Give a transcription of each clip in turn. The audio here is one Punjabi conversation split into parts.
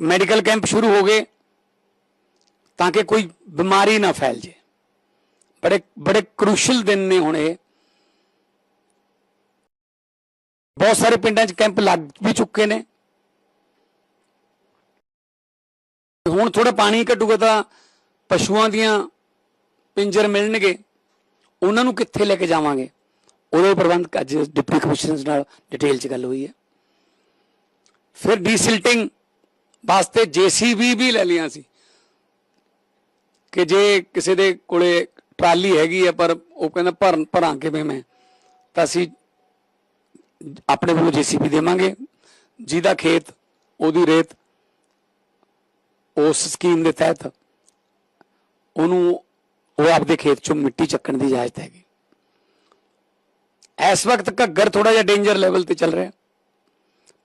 ਮੈਡੀਕਲ ਕੈਂਪ ਸ਼ੁਰੂ ਹੋ ਗਏ ਤਾਂ ਕਿ ਕੋਈ ਬਿਮਾਰੀ ਨਾ ਫੈਲ ਜੇ। ਬੜੇ ਬੜੇ ਕ੍ਰੂਸ਼ਲ ਦਿਨ ਨੇ ਹੁਣ ਇਹ। ਬਹੁਤ ਸਾਰੇ ਪਿੰਡਾਂ 'ਚ ਕੈਂਪ ਲੱਗ ਵੀ ਚੁੱਕੇ ਨੇ। ਹੁਣ ਥੋੜਾ ਪਾਣੀ ਘਟੂਗਾ ਤਾਂ ਪਸ਼ੂਆਂ ਦੀਆਂ ਪਿੰਜਰ ਮਿਲਣਗੇ। ਉਹਨਾਂ ਨੂੰ ਕਿੱਥੇ ਲੈ ਕੇ ਜਾਵਾਂਗੇ? ਉਹਦੇ ਪ੍ਰਬੰਧ ਅੱਜ ਡਿਪਟੀ ਕਮਿਸ਼ਨਰ ਨਾਲ ਡਿਟੇਲ 'ਚ ਗੱਲ ਹੋਈ ਹੈ। ਫਿਰ ਡੀਸਿਲਟਿੰਗ ਵਾਸਤੇ ਜੀਸੀਬੀ ਵੀ ਲੈ ਲਿਆ ਸੀ। ਕਿ ਜੇ ਕਿਸੇ ਦੇ ਕੋਲੇ ਟਰਾਲੀ ਹੈਗੀ ਹੈ ਪਰ ਉਹ ਕਹਿੰਦਾ ਭਰਨ, ਭਰਾਂ ਕਿਵੇਂ ਮੈਂ? ਤਾਂ ਅਸੀਂ ਆਪਣੇ ਵੱਲੋਂ ਜੀਸੀਬੀ ਦੇਵਾਂਗੇ। ਜਿਹਦਾ ਖੇਤ, ਉਹਦੀ ਰੇਤ, ਉਸ ਸਕੀਮ ਦੇ ਤਹਿਤ ਉਹਨੂੰ ਉਹ ਆਪਦੇ ਖੇਤ ਚੋਂ ਮਿੱਟੀ ਚੱਕਣ ਦੀ ਇਜਾਜ਼ਤ ਹੈਗੀ। ਇਸ ਵਕਤ ਘੱਗਰ ਥੋੜਾ ਜਿਹਾ ਡੇਂਜਰ ਲੈਵਲ ਤੇ ਚੱਲ ਰਿਹਾ।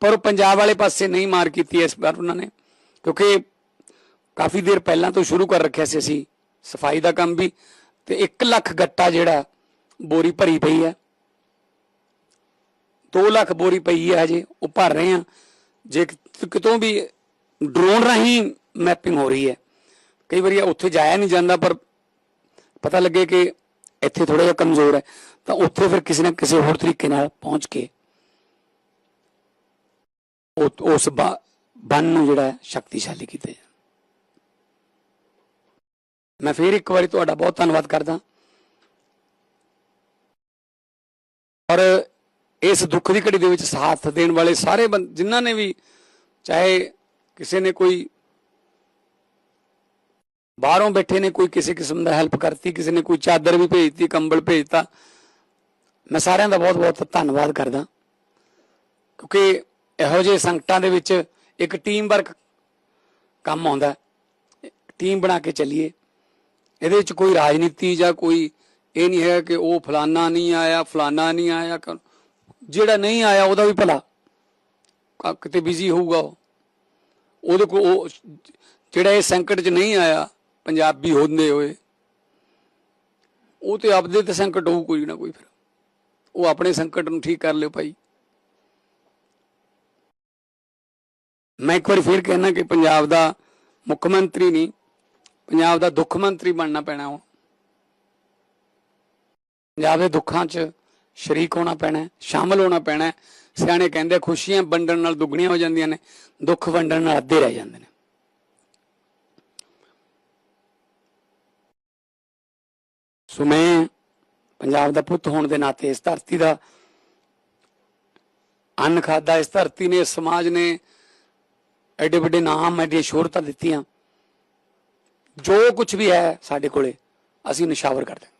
ਪਰ ਉਹ ਪੰਜਾਬ ਵਾਲੇ ਪਾਸੇ ਨਹੀਂ ਮਾਰ ਕੀਤੀ ਇਸ ਵਾਰ ਉਹਨਾਂ ਨੇ, ਕਿਉਂਕਿ ਕਾਫੀ ਦੇਰ ਪਹਿਲਾਂ ਤੋਂ ਸ਼ੁਰੂ ਕਰ ਰੱਖਿਆ ਸੀ ਅਸੀਂ, ਸਫ਼ਾਈ ਦਾ ਕੰਮ ਵੀ, ਤੇ 1 ਲੱਖ ਗੱਟਾ ਜਿਹੜਾ ਬੋਰੀ ਭਰੀ ਪਈ ਹੈ। 2 ਲੱਖ ਬੋਰੀ ਪਈ ਹੈ ਹਜੇ, ਉਹ ਭਰ ਰਹੇ ਆ ਜੇ ਕਿਤੋਂ ਵੀ ਡਰੋਨ ਰਾਹੀਂ ਮੈਪਿੰਗ ਹੋ ਰਹੀ ਹੈ। ਕਈ ਵਾਰੀ ਉੱਥੇ ਜਾਇਆ ਨਹੀਂ ਜਾਂਦਾ, ਪਰ ਪਤਾ ਲੱਗੇ ਕਿ ਇੱਥੇ ਥੋੜਾ ਜਿਹਾ ਕਮਜ਼ੋਰ ਹੈ। ਤਾਂ ਉੱਥੇ ਫਿਰ ਕਿਸੇ ਨਾ ਕਿਸੇ ਹੋਰ ਤਰੀਕੇ ਨਾਲ ਪਹੁੰਚ ਕੇ ਉਸ ਬਾ- ਬੰਨ ਨੂੰ ਜਿਹੜਾ ਸ਼ਕਤੀਸ਼ਾਲੀ ਕੀਤਾ ਜਾਏ ਮੈਂ ਫਿਰ ਇੱਕ ਵਾਰੀ ਤੁਹਾਡਾ ਬਹੁਤ ਧੰਨਵਾਦ ਕਰਦਾ। ਔਰ ਇਸ ਦੁੱਖ ਦੀ ਘੜੀ ਦੇ ਵਿੱਚ ਸਾਥ ਦੇਣ ਵਾਲੇ ਸਾਰੇ ਬੰ- ਜਿਨ੍ਹਾਂ ਨੇ ਵੀ ਚਾਹੇ ਕਿਸੇ ਨੇ ਕੋਈ ਬਾਹਰੋਂ ਬੈਠੇ ਨੇ, ਕੋਈ ਕਿਸੇ ਕਿਸਮ ਦਾ ਹੈਲਪ ਕਰਤੀ, ਕਿਸੇ ਨੇ ਕੋਈ ਚਾਦਰ ਵੀ ਭੇਜਤੀ, ਕੰਬਲ ਭੇਜਤਾ, ਮੈਂ ਸਾਰਿਆਂ ਦਾ ਬਹੁਤ ਬਹੁਤ ਧੰਨਵਾਦ ਕਰਦਾ। ਕਿਉਂਕਿ ਇਹੋ ਜਿਹੇ ਸੰਕਟਾਂ ਦੇ ਵਿੱਚ ਇੱਕ ਟੀਮ ਵਰਕ ਕੰਮ ਆਉਂਦਾ ਟੀਮ ਬਣਾ ਕੇ ਚੱਲੀਏ। ਇਹਦੇ ਵਿੱਚ ਕੋਈ ਰਾਜਨੀਤੀ ਜਾਂ ਕੋਈ ਇਹ ਨਹੀਂ ਹੈ ਕਿ ਉਹ ਫਲਾਨਾ ਨਹੀਂ ਆਇਆ, ਫਲਾਨਾ ਨਹੀਂ ਆਇਆ ਜਿਹੜਾ ਨਹੀਂ ਆਇਆ, ਉਹਦਾ ਵੀ ਭਲਾ। ਕਿਤੇ ਬਿਜ਼ੀ ਹੋਊਗਾ ਉਹ। ਉਹਦੇ ਕੋ ਉਹ ਜਿਹੜਾ ਇਹ ਸੰਕਟ 'ਚ ਨਹੀਂ ਆਇਆ, ਪੰਜਾਬੀ ਹੁੰਦੇ ਹੋਏ, ਉਹ ਤੇ ਆਪਦੇ ਤੇ ਸੰਕਟ ਹੋਊ ਕੋਈ ਨਾ ਕੋਈ ਫਿਰ। ਉਹ ਆਪਣੇ ਸੰਕਟ ਨੂੰ ਠੀਕ ਕਰ ਲਿਓ ਭਾਈ। ਮੈਂ ਇੱਕ ਵਾਰੀ ਫਿਰ ਕਹਿਣਾ ਕਿ ਪੰਜਾਬ ਦਾ ਮੁੱਖ ਮੰਤਰੀ ਨਹੀਂ, ਪੰਜਾਬ ਦਾ ਦੁੱਖ ਮੰਤਰੀ ਬਣਨਾ ਪੈਣਾ ਉਹ ਪੰਜਾਬ ਦੇ ਦੁੱਖਾਂ 'ਚ ਸ਼ਰੀਕ ਹੋਣਾ ਪੈਣਾ, ਸ਼ਾਮਲ ਹੋਣਾ ਪੈਣਾ। ਸਿਆਣੇ ਕਹਿੰਦੇ ਖੁਸ਼ੀਆਂ ਵੰਡਣ ਨਾਲ ਦੁੱਗਣੀਆਂ ਹੋ ਜਾਂਦੀਆਂ ਨੇ, ਦੁੱਖ ਵੰਡਣ ਨਾਲ ਅੱਧੇ ਰਹਿ ਜਾਂਦੇ ਨੇ। ਸੋ ਮੈਂ ਪੰਜਾਬ ਦਾ ਪੁੱਤ ਹੋਣ ਦੇ ਨਾਤੇ ਇਸ ਧਰਤੀ ਦਾ ਅੰਨ ਖਾਦਾ ਇਸ ਧਰਤੀ ਨੇ, ਇਸ ਸਮਾਜ ਨੇ ਐਡੇ ਵੱਡੇ ਨਾਮ ਐਡੀਆਂ ਸ਼ੋਹਰਤਾਂ ਦਿੱਤੀਆਂ। ਜੋ ਕੁਝ ਵੀ ਹੈ ਸਾਡੇ ਕੋਲੇ, ਅਸੀਂ ਨਿਸ਼ਾਵਰ ਕਰ ਦਾਂਗੇ